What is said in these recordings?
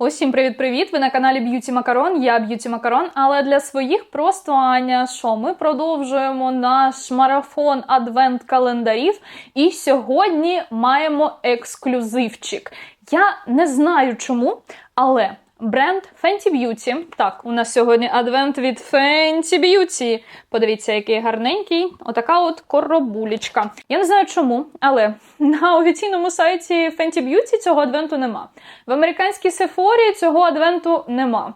Усім привіт-привіт! Ви на каналі Б'юті Макарон. Я Б'юті Макарон. Але для своїх просто Аня, що ми продовжуємо наш марафон адвент-календарів. І сьогодні маємо ексклюзивчик. Я не знаю чому, але бренд Fenty Beauty. Так, у нас сьогодні адвент від Fenty Beauty. Подивіться, який гарненький. Отака от коробулечка. Я не знаю чому, але на офіційному сайті Fenty Beauty цього адвенту нема. В американській Сефорі цього адвенту нема.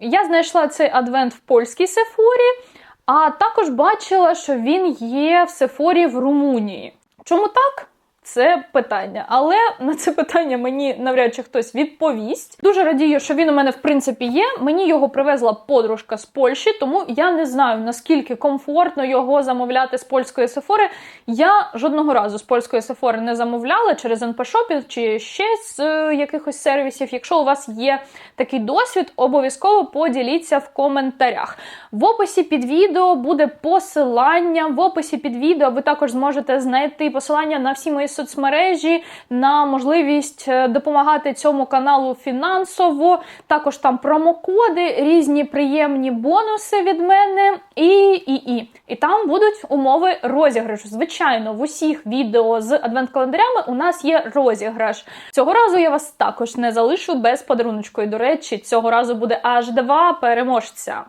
Я знайшла цей адвент в польській Сефорі, а також бачила, що він є в Сефорі в Румунії. Чому так? Це питання, але на це питання мені навряд чи хтось відповість. Дуже радію, що він у мене в принципі є. Мені його привезла подружка з Польщі, тому я не знаю наскільки комфортно його замовляти з польської сефори. Я жодного разу з польської сефори не замовляла через НП-шопі чи ще з е, якихось сервісів. Якщо у вас є такий досвід, обов'язково поділіться в коментарях. В описі під відео буде посилання. В описі під відео ви також зможете знайти посилання на всі мої соцмережі, на можливість е, допомагати цьому каналу фінансово. Також там промокоди, різні приємні бонуси від мене. І, і, і. І там будуть умови розіграшу. Звичайно, в усіх відео з адвент-календарями у нас є розіграш. Цього разу я вас також не залишу без подаруночку. І, до речі, цього разу буде аж два переможця.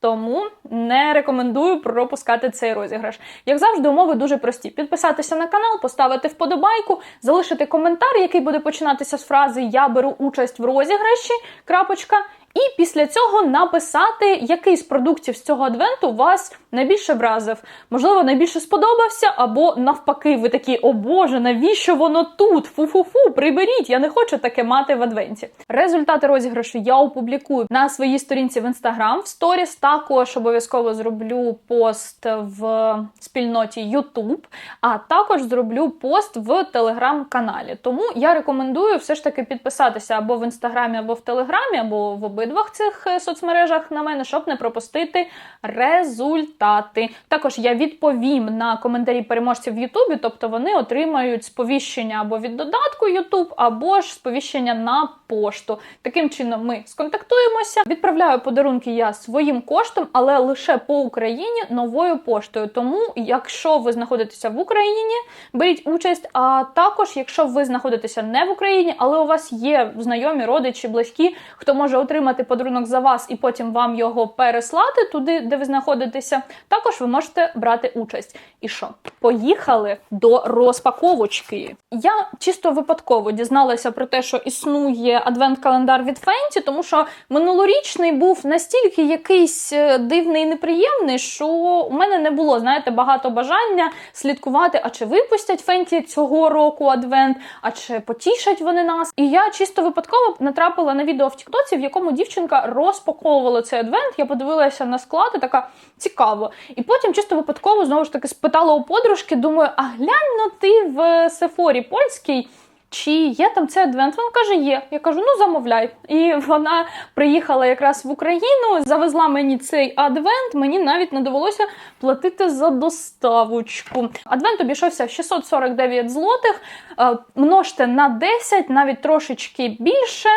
Тому не рекомендую пропускати цей розіграш. Як завжди, умови дуже прості: підписатися на канал, поставити вподобайку, залишити коментар, який буде починатися з фрази Я беру участь в розіграші. крапочка, і після цього написати, який з продуктів з цього адвенту вас найбільше вразив. Можливо, найбільше сподобався, або навпаки, ви такі, о Боже, навіщо воно тут? Фу-фу-фу, приберіть, я не хочу таке мати в адвенті. Результати розіграшу я опублікую на своїй сторінці в інстаграм в сторіс. Також обов'язково зроблю пост в спільноті YouTube, а також зроблю пост в телеграм-каналі. Тому я рекомендую все ж таки підписатися або в інстаграмі, або в телеграмі, або в обидвох цих е, соцмережах на мене, щоб не пропустити результати. Також я відповім на коментарі переможців в Ютубі, тобто вони отримають сповіщення або від додатку Ютуб, або ж сповіщення на пошту. Таким чином ми сконтактуємося. Відправляю подарунки я своїм коштом, але лише по Україні новою поштою. Тому, якщо ви знаходитеся в Україні, беріть участь. А також, якщо ви знаходитеся не в Україні, але у вас є знайомі, родичі, близькі, хто може отримати подарунок за вас і потім вам його переслати туди, де ви знаходитеся, також ви можете брати участь. І що? Поїхали до розпаковочки. Я чисто випадково дізналася про те, що існує адвент-календар від Фенті, тому що минулорічний був настільки якийсь е, дивний і неприємний, що у мене не було, знаєте, багато бажання слідкувати, а чи випустять Фенті цього року адвент, а чи потішать вони нас. І я чисто випадково натрапила на відео в Тіктоці, в якому дівчинка розпаковувала цей адвент. Я подивилася на склад і така цікаво. І потім чисто випадково знову ж таки спитала у подружки, думаю, а глянь ну ти в Сефорі польській. Чи є там цей адвент? Вона каже, є. Я кажу, ну замовляй. І вона приїхала якраз в Україну, завезла мені цей адвент. Мені навіть не довелося платити за доставочку. Адвент обійшовся 649 злотих. Е, Множте на 10, навіть трошечки більше.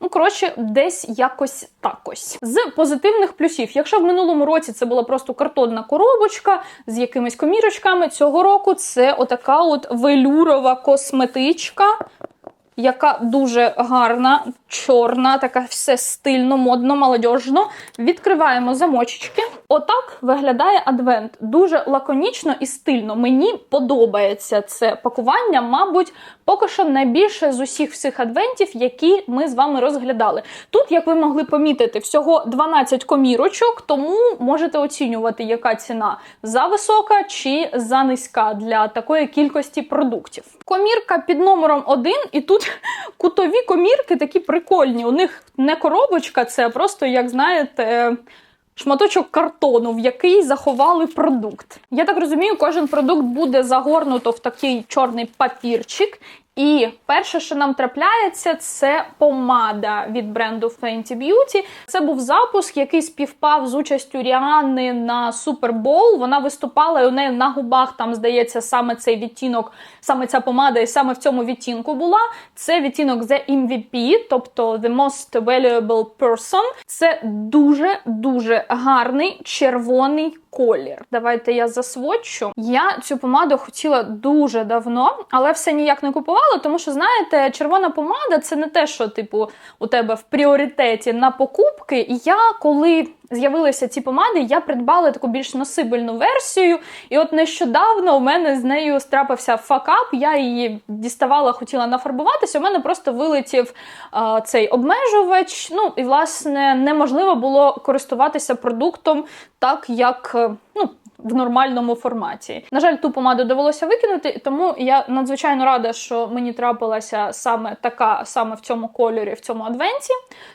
Ну, коротше, десь якось так ось. З позитивних плюсів, якщо в минулому році це була просто картонна коробочка з якимись комірочками, цього року це отака от велюрова косметичка. Яка дуже гарна, чорна, така все стильно, модно, молодіжно. Відкриваємо замочечки. Отак виглядає адвент. Дуже лаконічно і стильно. Мені подобається це пакування, мабуть, поки що найбільше з усіх всіх адвентів, які ми з вами розглядали. Тут, як ви могли помітити, всього 12 комірочок, тому можете оцінювати, яка ціна за висока чи за низька для такої кількості продуктів. Комірка під номером 1, і тут кутові комірки такі прикольні. У них не коробочка, це просто, як знаєте, шматочок картону, в який заховали продукт. Я так розумію, кожен продукт буде загорнуто в такий чорний папірчик. І перше, що нам трапляється, це помада від бренду Fenty Beauty. Це був запуск, який співпав з участю Ріани на Bowl. Вона виступала і у неї на губах там здається саме цей відтінок, саме ця помада, і саме в цьому відтінку була. Це відтінок The MVP, тобто The Most Valuable Person. Це дуже дуже гарний червоний колір. Давайте я засвочу. Я цю помаду хотіла дуже давно, але все ніяк не купувала, тому що, знаєте, червона помада це не те, що, типу, у тебе в пріоритеті на покупки. І я коли. З'явилися ці помади, я придбала таку більш носибельну версію, і от нещодавно у мене з нею страпився факап. Я її діставала, хотіла нафарбуватися. У мене просто вилетів а, цей обмежувач. Ну і власне неможливо було користуватися продуктом так, як е, ну. В нормальному форматі. На жаль, ту помаду довелося викинути, тому я надзвичайно рада, що мені трапилася саме така, саме в цьому кольорі, в цьому адвенті.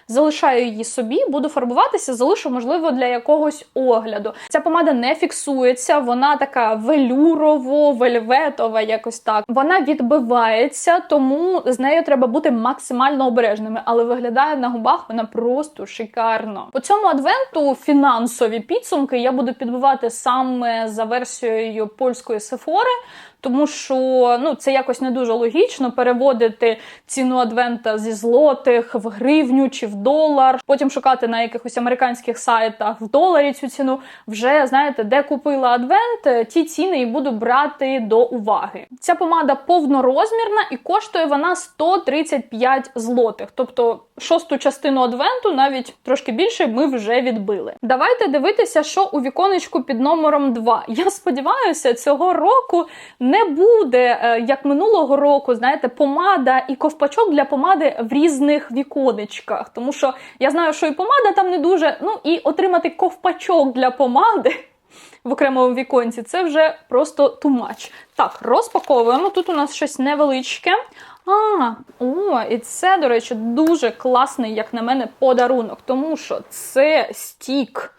Залишаю її собі, буду фарбуватися, залишу, можливо, для якогось огляду. Ця помада не фіксується, вона така велюрово-вельветова, якось так. Вона відбивається, тому з нею треба бути максимально обережними, але виглядає на губах вона просто шикарно. По цьому адвенту фінансові підсумки я буду підбивати саме за версією польської сефори. Тому що ну це якось не дуже логічно переводити ціну адвента зі злотих в гривню чи в долар, потім шукати на якихось американських сайтах в доларі цю ціну. Вже знаєте, де купила адвент, ті ціни і буду брати до уваги. Ця помада повнорозмірна і коштує вона 135 злотих. Тобто шосту частину адвенту, навіть трошки більше, ми вже відбили. Давайте дивитися, що у віконечку під номером 2. Я сподіваюся, цього року не буде, е, як минулого року, знаєте, помада і ковпачок для помади в різних віконечках. Тому що я знаю, що і помада там не дуже. Ну і отримати ковпачок для помади. В окремому віконці це вже просто тумач. Так, розпаковуємо. Тут у нас щось невеличке. А, о, і це, до речі, дуже класний, як на мене, подарунок, тому що це стік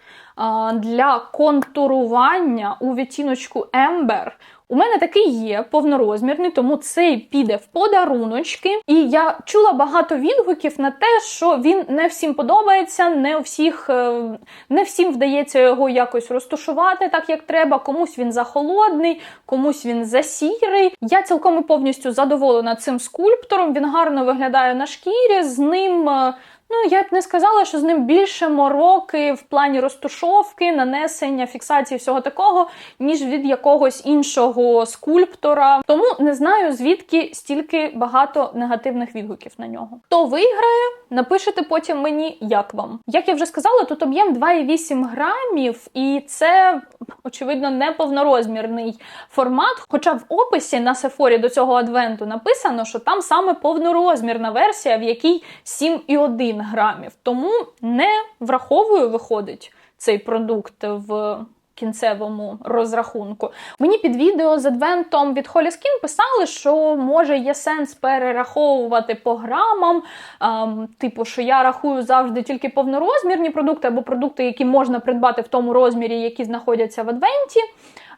для контурування у відтіночку Ember. У мене такий є повнорозмірний, тому цей піде в подаруночки. І я чула багато відгуків на те, що він не всім подобається, не всіх, е, не всім вдається його якось розташувати так, як треба. Комусь він захолодний, комусь він засірий. Я цілком і повністю задоволена цим скульптором. Він гарно виглядає на шкірі. З ним е, Ну, я б не сказала, що з ним більше мороки в плані розтушовки, нанесення, фіксації всього такого, ніж від якогось іншого скульптора. Тому не знаю, звідки стільки багато негативних відгуків на нього. Хто виграє, напишете потім мені, як вам. Як я вже сказала, тут об'єм 2,8 грамів, і це, очевидно, не повнорозмірний формат. Хоча в описі на сефорі до цього адвенту написано, що там саме повнорозмірна версія, в якій 7,1 грамів. Тому не враховую, виходить цей продукт в. Кінцевому розрахунку. Мені під відео з адвентом від Holy Skin писали, що може є сенс перераховувати по грамам. Ем, типу, що я рахую завжди тільки повнорозмірні продукти або продукти, які можна придбати в тому розмірі, які знаходяться в адвенті.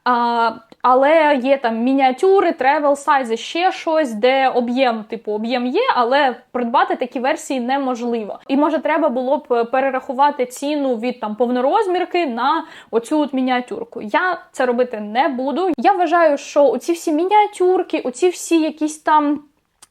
А, Але є там мініатюри, тревел сайзи, ще щось, де об'єм, типу, об'єм є, але придбати такі версії неможливо. І може треба було б перерахувати ціну від там повнорозмірки на оцю от мініатюрку. Я це робити не буду. Я вважаю, що оці всі мініатюрки, оці всі якісь там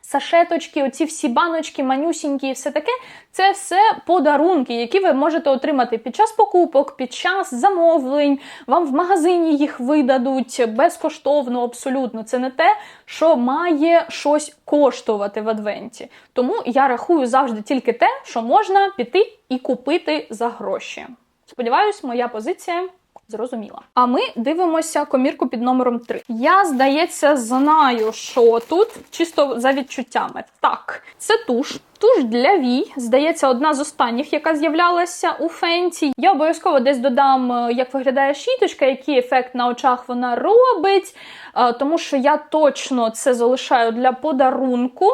сашеточки, оці всі баночки, манюсінькі і все таке. Це все подарунки, які ви можете отримати під час покупок, під час замовлень. Вам в магазині їх видадуть безкоштовно, абсолютно. Це не те, що має щось коштувати в адвенті. Тому я рахую завжди тільки те, що можна піти і купити за гроші. Сподіваюсь, моя позиція. Зрозуміла. А ми дивимося комірку під номером 3. Я, здається, знаю, що тут, чисто за відчуттями. Так, це туш. Туш для вій, здається, одна з останніх, яка з'являлася у фенті. Я обов'язково десь додам, е, як виглядає щіточка, який ефект на очах вона робить, е, тому що я точно це залишаю для подарунку.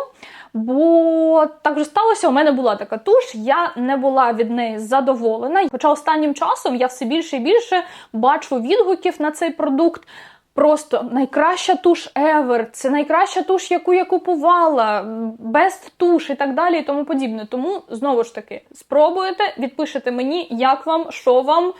Бо так вже сталося, у мене була така туш, я не була від неї задоволена. Хоча останнім часом я все більше і більше бачу відгуків на цей продукт. Просто найкраща туш ever, це найкраща туш, яку я купувала, best туш і так далі, і тому подібне. Тому знову ж таки спробуєте, відпишете мені, як вам, що вам.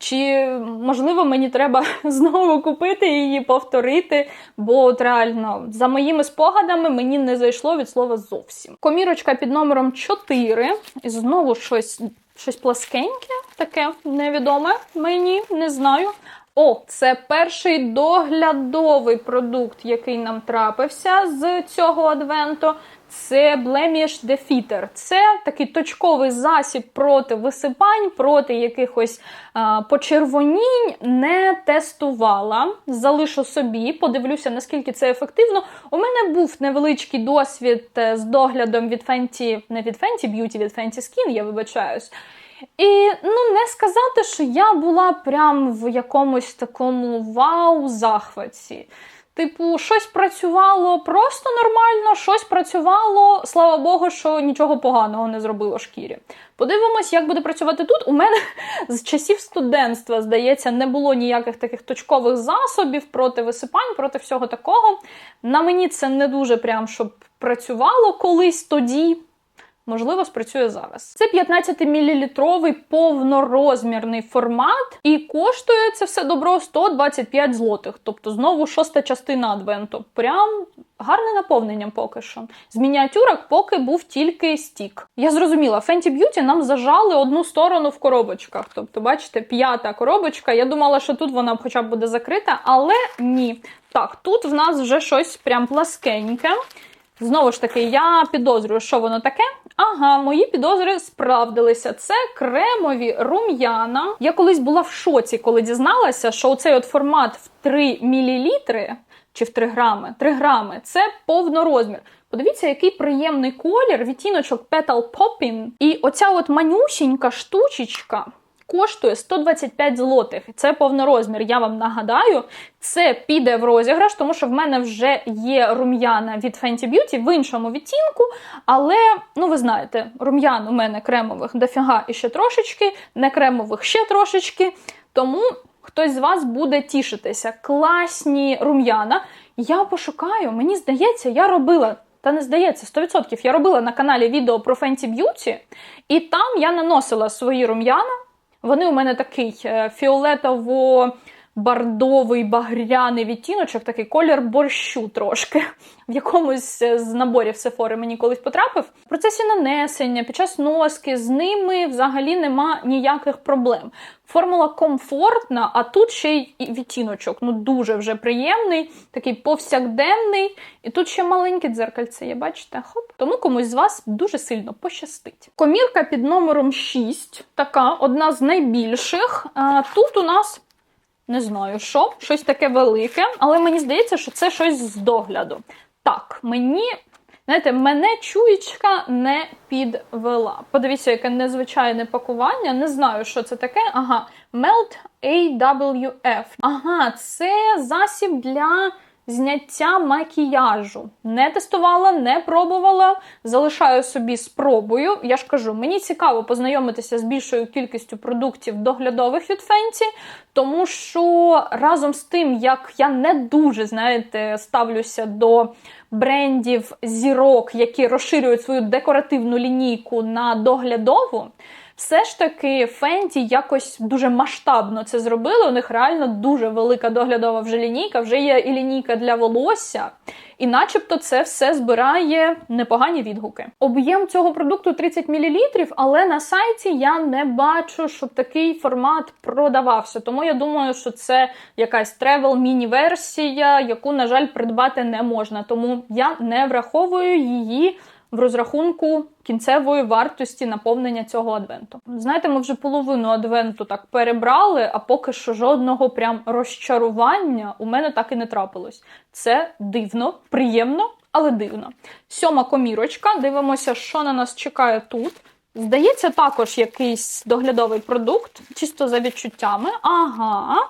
Чи можливо мені треба знову купити її, повторити? Бо от реально, за моїми спогадами, мені не зайшло від слова зовсім. Комірочка під номером 4. І знову щось, щось пласкеньке, таке невідоме мені, не знаю. О, це перший доглядовий продукт, який нам трапився з цього адвенту. Це Blemish Defeater. Це такий точковий засіб проти висипань, проти якихось а, почервонінь. Не тестувала. Залишу собі, подивлюся, наскільки це ефективно. У мене був невеличкий досвід е, з доглядом від Fenty, не від Fenty Beauty, від Fenty Skin, я вибачаюсь. І ну не сказати, що я була прям в якомусь такому вау-захваті. Типу, щось працювало просто нормально, щось працювало, слава Богу, що нічого поганого не зробило шкірі. Подивимось, як буде працювати тут. У мене з часів студентства, здається, не було ніяких таких точкових засобів проти висипань, проти всього такого. На мені це не дуже прям щоб працювало колись тоді. Можливо, спрацює зараз. Це 15-мл повнорозмірний формат, і коштує це все добро 125 злотих. Тобто, знову шоста частина адвенту. Прям гарне наповнення поки що. З мініатюрок поки був тільки стік. Я зрозуміла, Fenty Beauty нам зажали одну сторону в коробочках. Тобто, бачите, п'ята коробочка. Я думала, що тут вона хоча б буде закрита, але ні. Так, тут в нас вже щось прям пласкеньке. Знову ж таки, я підозрюю, що воно таке. Ага, мої підозри справдилися. Це кремові рум'яна. Я колись була в шоці, коли дізналася, що оцей от формат в 3 мл чи в 3 грами, 3 грами це повнорозмір. Подивіться, який приємний колір, відтіночок Petal Poppin. І оця от манюсінька штучечка коштує 125 злотих. Це повнорозмір. Я вам нагадаю, це піде в розіграш, тому що в мене вже є рум'яна від Fenty Beauty в іншому відтінку. Але, ну ви знаєте, рум'ян у мене кремових дофіга і ще трошечки, не кремових ще трошечки. Тому хтось з вас буде тішитися. Класні рум'яна. Я пошукаю, мені здається, я робила. Та не здається, 100%. Я робила на каналі відео про Fenty Beauty, і там я наносила свої рум'яна. Вони у мене такий е, фіолетово-бардовий багряний відтіночок, такий колір борщу трошки. В якомусь з наборів Сефори мені колись потрапив. В процесі нанесення, під час носки з ними взагалі нема ніяких проблем. Формула комфортна, а тут ще й відтіночок. Ну дуже вже приємний, такий повсякденний. І тут ще маленьке дзеркальце, є, бачите? Хоп. Тому комусь з вас дуже сильно пощастить. Комірка під номером 6, така одна з найбільших. Тут у нас. Не знаю, що, щось таке велике, але мені здається, що це щось з догляду. Так, мені, знаєте, мене чуєчка не підвела. Подивіться, яке незвичайне пакування. Не знаю, що це таке. Ага, Melt AWF. Ага, це засіб для зняття макіяжу. Не тестувала, не пробувала. Залишаю собі спробую. Я ж кажу, мені цікаво познайомитися з більшою кількістю продуктів доглядових від Fenty, тому що разом з тим, як я не дуже, знаєте, ставлюся до брендів зірок, які розширюють свою декоративну лінійку на доглядову. Все ж таки Фенті якось дуже масштабно це зробили. У них реально дуже велика доглядова вже лінійка, вже є і лінійка для волосся, і начебто це все збирає непогані відгуки. Об'єм цього продукту 30 мл, але на сайті я не бачу, щоб такий формат продавався. Тому я думаю, що це якась тревел міні-версія, яку, на жаль, придбати не можна. Тому я не враховую її в розрахунку кінцевої вартості наповнення цього адвенту. Знаєте, ми вже половину адвенту так перебрали, а поки що жодного прям розчарування у мене так і не трапилось. Це дивно, приємно, але дивно. Сьома комірочка. Дивимося, що на нас чекає тут. Здається, також якийсь доглядовий продукт, чисто за відчуттями. Ага.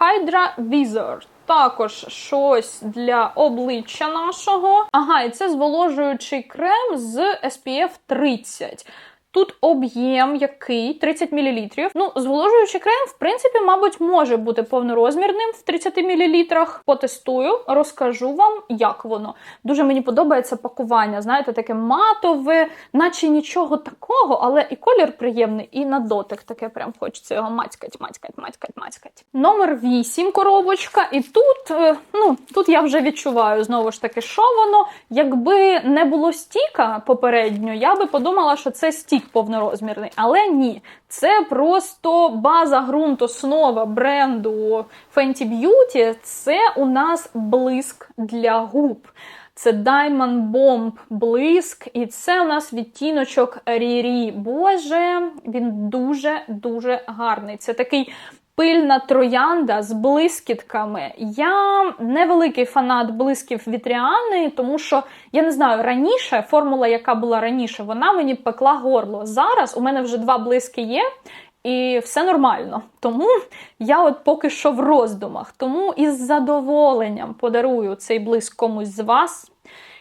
Hydra Wizard також щось для обличчя нашого. Ага, і це зволожуючий крем з SPF 30. Тут об'єм який 30 мл. Ну, зволожуючий крем, в принципі, мабуть, може бути повнорозмірним в 30 мл. Потестую, розкажу вам, як воно. Дуже мені подобається пакування. Знаєте, таке матове, наче нічого такого, але і колір приємний, і на дотик таке прям хочеться його мацькать, мацькать, мацькать, мацькать. Номер 8 коробочка. І тут, е, ну, тут я вже відчуваю знову ж таки, що воно. Якби не було стіка попередньо, я би подумала, що це стік повнорозмірний. Але ні, це просто база ґрунт, основа бренду Fenty Beauty. Це у нас блиск для губ. Це Diamond Bomb блиск, і це у нас відтіночок Рірі. Боже, він дуже-дуже гарний. Це такий пильна троянда з блискітками. Я невеликий фанат блисків вітріани, тому що я не знаю, раніше формула, яка була раніше, вона мені пекла горло. Зараз у мене вже два блиски є. І все нормально. Тому я от поки що в роздумах. Тому із задоволенням подарую цей блиск комусь з вас.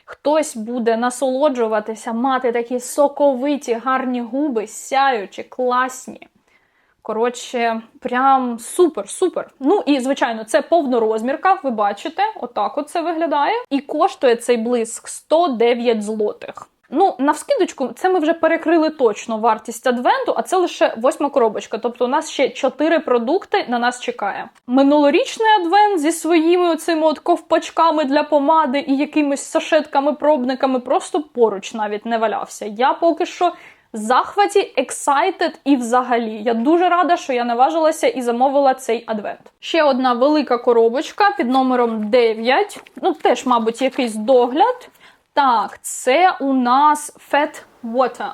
Хтось буде насолоджуватися, мати такі соковиті, гарні губи, сяючі, класні. Коротше, прям супер, супер. Ну і звичайно, це повнорозмірка. Ви бачите, отак от це виглядає. І коштує цей блиск 109 злотих. Ну, на вскидочку, це ми вже перекрили точно вартість адвенту, а це лише восьма коробочка. Тобто у нас ще чотири продукти на нас чекає. Минулорічний адвент зі своїми оцими от ковпачками для помади і якимись сашетками, пробниками просто поруч навіть не валявся. Я поки що захваті, excited і взагалі. Я дуже рада, що я наважилася і замовила цей адвент. Ще одна велика коробочка під номером 9. Ну, теж, мабуть, якийсь догляд. Так, це у нас Fat Water.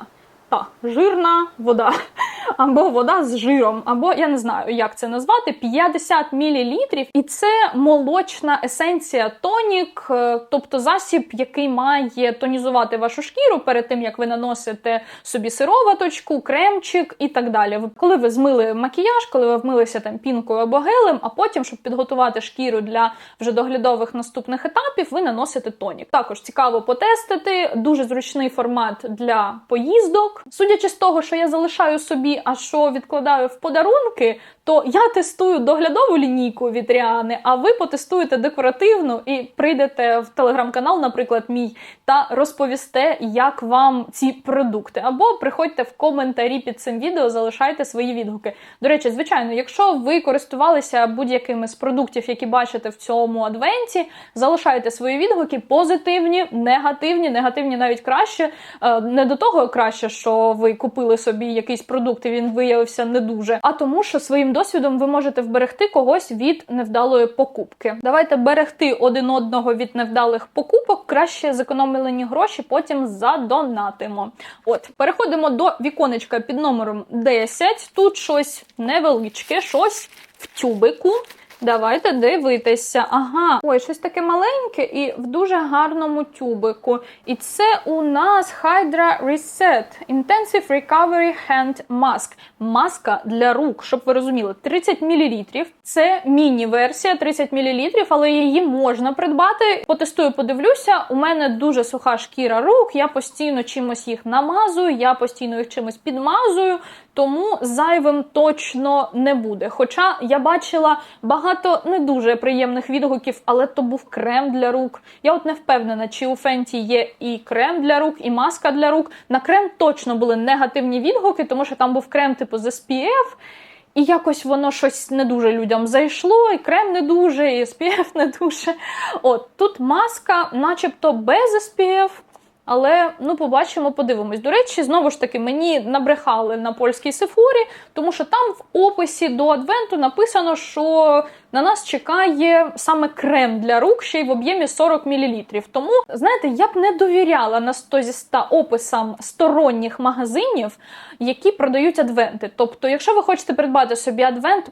Так, жирна вода. Або вода з жиром, або я не знаю, як це назвати. 50 мл. І це молочна есенція тонік, е, тобто засіб, який має тонізувати вашу шкіру перед тим, як ви наносите собі сироваточку, кремчик і так далі. Коли ви змили макіяж, коли ви вмилися там пінкою або гелем, а потім, щоб підготувати шкіру для вже доглядових наступних етапів, ви наносите тонік. Також цікаво потестити, дуже зручний формат для поїздок. Судячи з того, що я залишаю собі, а що відкладаю в подарунки, то я тестую доглядову лінійку від Ріани, а ви потестуєте декоративну і прийдете в телеграм-канал, наприклад, мій, та розповісте, як вам ці продукти. Або приходьте в коментарі під цим відео, залишайте свої відгуки. До речі, звичайно, якщо ви користувалися будь-якими з продуктів, які бачите в цьому адвенті, залишайте свої відгуки позитивні, негативні, негативні навіть краще. Е, не до того краще, що ви купили собі якийсь продукт, і він виявився не дуже, а тому, що своїм досвідом ви можете вберегти когось від невдалої покупки. Давайте берегти один одного від невдалих покупок, краще зекономлені гроші, потім задонатимо. От, переходимо до віконечка під номером 10. Тут щось невеличке, щось в тюбику. Давайте дивитися. Ага, ой, щось таке маленьке і в дуже гарному тюбику. І це у нас Hydra Reset Intensive Recovery Hand Mask. Маска для рук, щоб ви розуміли, 30 мл. Це міні-версія 30 мл, але її можна придбати. Потестую, подивлюся. У мене дуже суха шкіра рук. Я постійно чимось їх намазую, я постійно їх чимось підмазую. Тому зайвим точно не буде. Хоча я бачила багато не дуже приємних відгуків, але то був крем для рук. Я от не впевнена, чи у Фенті є і крем для рук, і маска для рук. На крем точно були негативні відгуки, тому що там був крем типу з SPF, і якось воно щось не дуже людям зайшло, і крем не дуже, і SPF не дуже. От тут маска, начебто без SPF. Але ну побачимо, подивимось. До речі, знову ж таки, мені набрехали на польській сефорі, тому що там в описі до адвенту написано, що на нас чекає саме крем для рук, ще й в об'ємі 40 мл. Тому, знаєте, я б не довіряла на 100 зі 100 описам сторонніх магазинів, які продають адвенти. Тобто, якщо ви хочете придбати собі адвент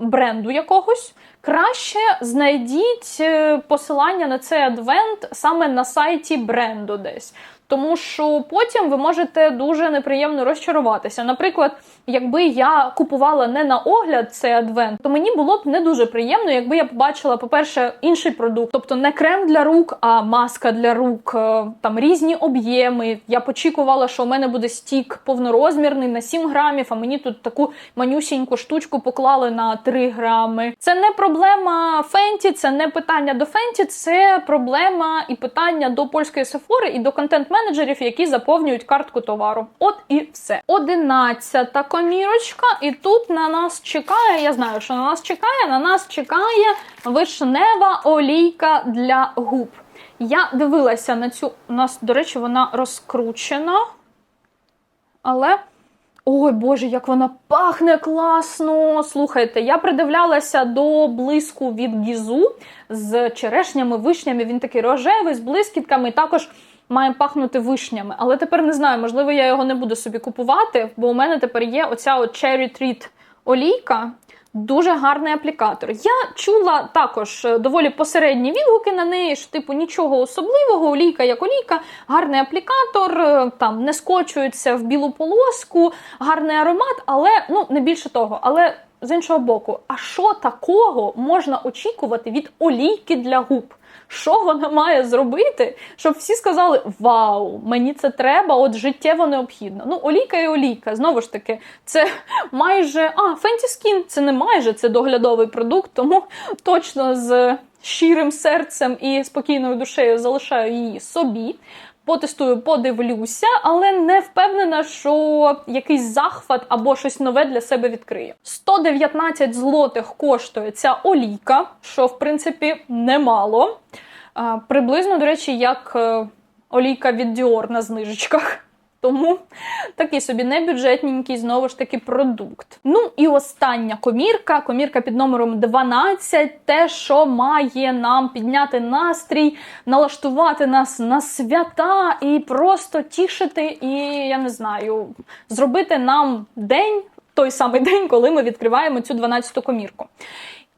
бренду якогось, краще знайдіть е, посилання на цей адвент саме на сайті бренду десь. Тому що потім ви можете дуже неприємно розчаруватися. Наприклад, якби я купувала не на огляд цей адвент, то мені було б не дуже приємно, якби я побачила, по-перше, інший продукт, тобто не крем для рук, а маска для рук, е, там різні об'єми. Я почікувала, що у мене буде стік повнорозмірний на 7 грамів, а мені тут таку манюсіньку штучку поклали на 3 грами. Це не проблема Фенті, це не питання до Фенті, це проблема і питання до польської сефори і до контент-менеджерів, які заповнюють картку товару. От і все. Одинадцята комірочка, і тут на нас чекає. Я знаю, що на нас чекає. На нас чекає вишнева олійка для губ. Я дивилася на цю. У нас, до речі, вона розкручена. Але. Ой, Боже, як вона пахне класно! Слухайте, я придивлялася до блиску від Гізу з черешнями, вишнями. Він такий рожевий, з блискітками. Також має пахнути вишнями. Але тепер не знаю, можливо, я його не буду собі купувати, бо у мене тепер є оця от Cherry Treat олійка. Дуже гарний аплікатор. Я чула також е, доволі посередні відгуки на неї, що типу нічого особливого, олійка як олійка, гарний аплікатор, е, там не скочується в білу полоску, гарний аромат, але ну не більше того. Але з іншого боку, а що такого можна очікувати від олійки для губ? Що вона має зробити, щоб всі сказали: Вау, мені це треба, от життєво необхідно. Ну, олійка і олійка, знову ж таки, це майже а, Skin це не майже це доглядовий продукт, тому точно з щирим серцем і спокійною душею залишаю її собі. Потестую, подивлюся, але не впевнена, що якийсь захват або щось нове для себе відкриє. 119 злотих коштує ця олійка, що в принципі немало. Приблизно, до речі, як е, олійка від Dior на знижечках. Тому такий собі небюджетненький, знову ж таки, продукт. Ну і остання комірка, комірка під номером 12, те, що має нам підняти настрій, налаштувати нас на свята і просто тішити, і я не знаю, зробити нам день, той самий день, коли ми відкриваємо цю 12-ту комірку.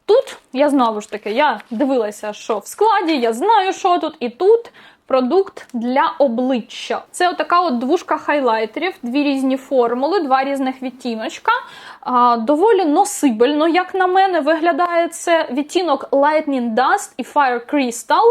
Тут я знову ж таки я дивилася, що в складі, я знаю, що тут, і тут продукт для обличчя. Це отака от двушка хайлайтерів, дві різні формули, два різних відтіночка. А, доволі носибельно, як на мене, виглядає це відтінок Lightning Dust і Fire Crystal.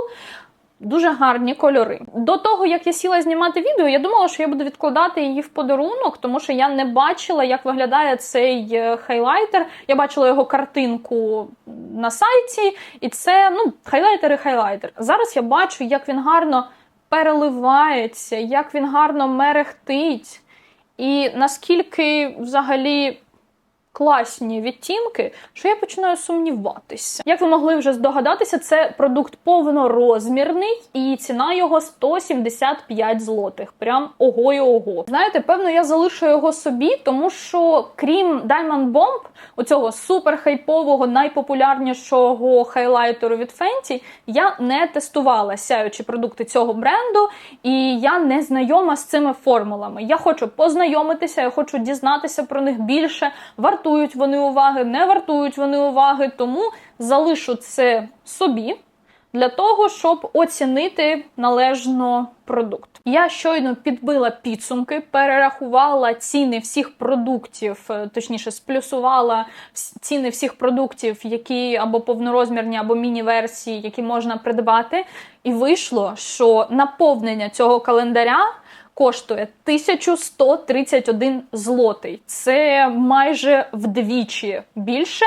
Дуже гарні кольори. До того, як я сіла знімати відео, я думала, що я буду відкладати її в подарунок, тому що я не бачила, як виглядає цей е, хайлайтер. Я бачила його картинку на сайті, і це ну, хайлайтер і хайлайтер. Зараз я бачу, як він гарно переливається, як він гарно мерехтить, і наскільки взагалі. Класні відтінки, що я починаю сумніватися. Як ви могли вже здогадатися, це продукт повнорозмірний, і ціна його 175 злотих. Прям ого й ого. Знаєте, певно, я залишу його собі, тому що крім Diamond Bomb, оцього супер хайпового, найпопулярнішого хайлайтеру від Fenty, я не тестувала сяючі продукти цього бренду, і я не знайома з цими формулами. Я хочу познайомитися, я хочу дізнатися про них більше. Вартують вони уваги, не вартують вони уваги, тому залишу це собі для того, щоб оцінити належно продукт. Я щойно підбила підсумки, перерахувала ціни всіх продуктів, е, точніше, сплюсувала ціни всіх продуктів, які або повнорозмірні, або міні-версії, які можна придбати. І вийшло, що наповнення цього календаря коштує 1131 злотий. Це майже вдвічі більше,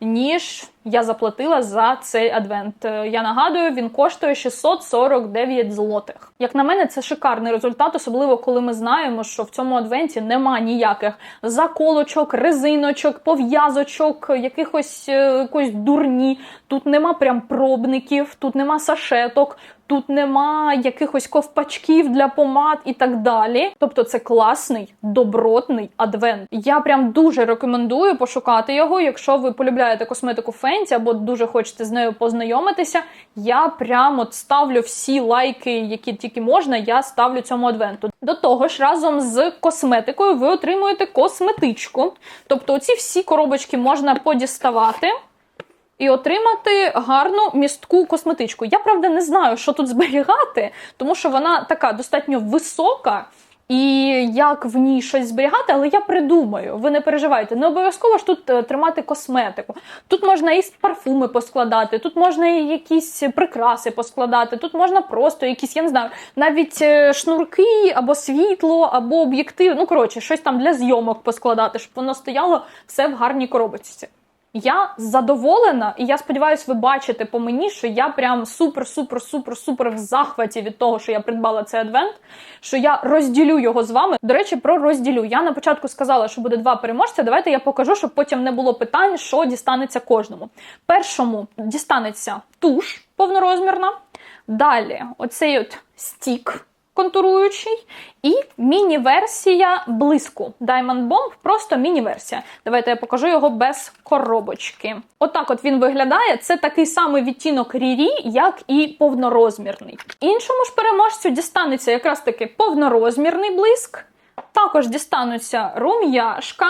ніж я заплатила за цей адвент. Е, Я нагадую, він коштує 649 злотих. Як на мене, це шикарний результат, особливо коли ми знаємо, що в цьому адвенті нема ніяких заколочок, резиночок, пов'язочок, якихось е, якоїсь дурні. Тут нема прям пробників, тут нема сашеток. Тут нема якихось ковпачків для помад і так далі. Тобто це класний, добротний адвент. Я прям дуже рекомендую пошукати його, якщо ви полюбляєте косметику Фенті або дуже хочете з нею познайомитися. Я прям от ставлю всі лайки, які тільки можна, я ставлю цьому адвенту. До того ж, разом з косметикою ви отримуєте косметичку. Тобто, ці всі коробочки можна подіставати. І отримати гарну містку косметичку. Я правда не знаю, що тут зберігати, тому що вона така достатньо висока. І як в ній щось зберігати, але я придумаю. Ви не переживайте. Не обов'язково ж тут е, тримати косметику. Тут можна і парфуми поскладати, тут можна і якісь прикраси поскладати, тут можна просто якісь, я не знаю, навіть е, шнурки або світло, або об'єктив. Ну коротше, щось там для зйомок поскладати, щоб воно стояло все в гарній коробочці. Я задоволена, і я сподіваюся, ви бачите по мені, що я прям супер, супер, супер, супер в захваті від того, що я придбала цей адвент, що я розділю його з вами. До речі, про розділю. Я на початку сказала, що буде два переможця. Давайте я покажу, щоб потім не було питань, що дістанеться кожному. Першому дістанеться туш повнорозмірна. Далі, оцей от стік контуруючий, і міні-версія блиску Diamond Bomb, просто міні-версія. Давайте я покажу його без коробочки. Отак от він виглядає. Це такий самий відтінок рірі, як і повнорозмірний. Іншому ж переможцю дістанеться якраз таки повнорозмірний блиск. Також дістануться рум'яшка.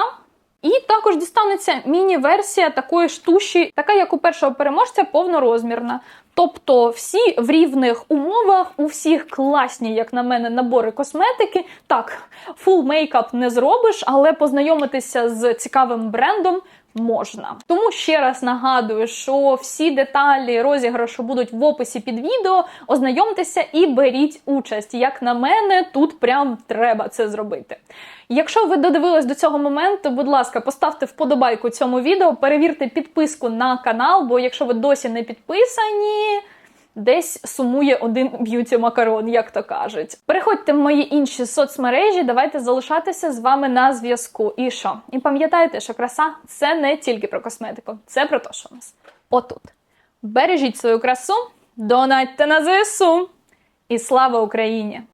І також дістанеться міні-версія такої ж туші, така як у першого переможця, повнорозмірна. Тобто всі в рівних умовах, у всіх класні, як на мене, набори косметики. Так, фул мейкап не зробиш, але познайомитися з цікавим брендом можна. Тому ще раз нагадую, що всі деталі розіграшу будуть в описі під відео. Ознайомтеся і беріть участь. Як на мене, тут прям треба це зробити. Якщо ви додивились до цього моменту, будь ласка, поставте вподобайку цьому відео, перевірте підписку на канал, бо якщо ви досі не підписані. Десь сумує один б'юті макарон, як то кажуть. Переходьте в мої інші соцмережі, давайте залишатися з вами на зв'язку. І що? І пам'ятайте, що краса це не тільки про косметику, це про те, що у нас отут. Бережіть свою красу, донатьте на ЗСУ і слава Україні!